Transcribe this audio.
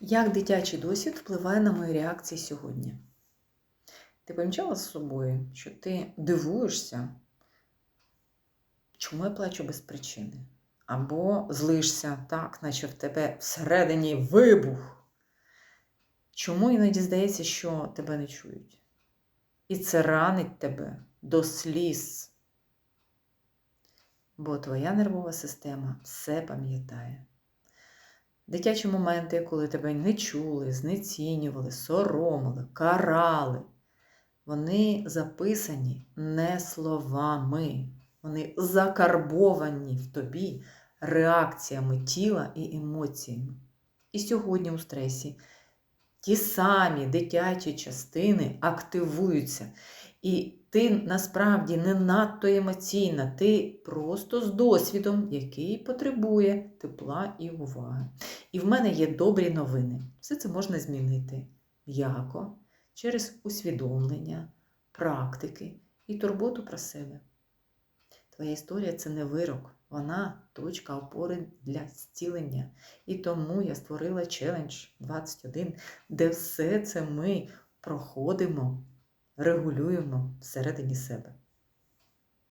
Як дитячий досвід впливає на мої реакції сьогодні? Ти помічала з собою, що ти дивуєшся, чому я плачу без причини? Або злишся так, наче в тебе всередині вибух. Чому іноді здається, що тебе не чують? І це ранить тебе до сліз. Бо твоя нервова система все пам'ятає. Дитячі моменти, коли тебе не чули, знецінювали, соромили, карали, вони записані не словами, вони закарбовані в тобі реакціями тіла і емоціями. І сьогодні у стресі ті самі дитячі частини активуються. І ти насправді не надто емоційна, ти просто з досвідом, який потребує тепла і уваги. І в мене є добрі новини. Все це можна змінити м'яко, через усвідомлення, практики і турботу про себе. Твоя історія це не вирок, вона точка опори для зцілення. І тому я створила челендж 21, де все це ми проходимо, регулюємо всередині себе.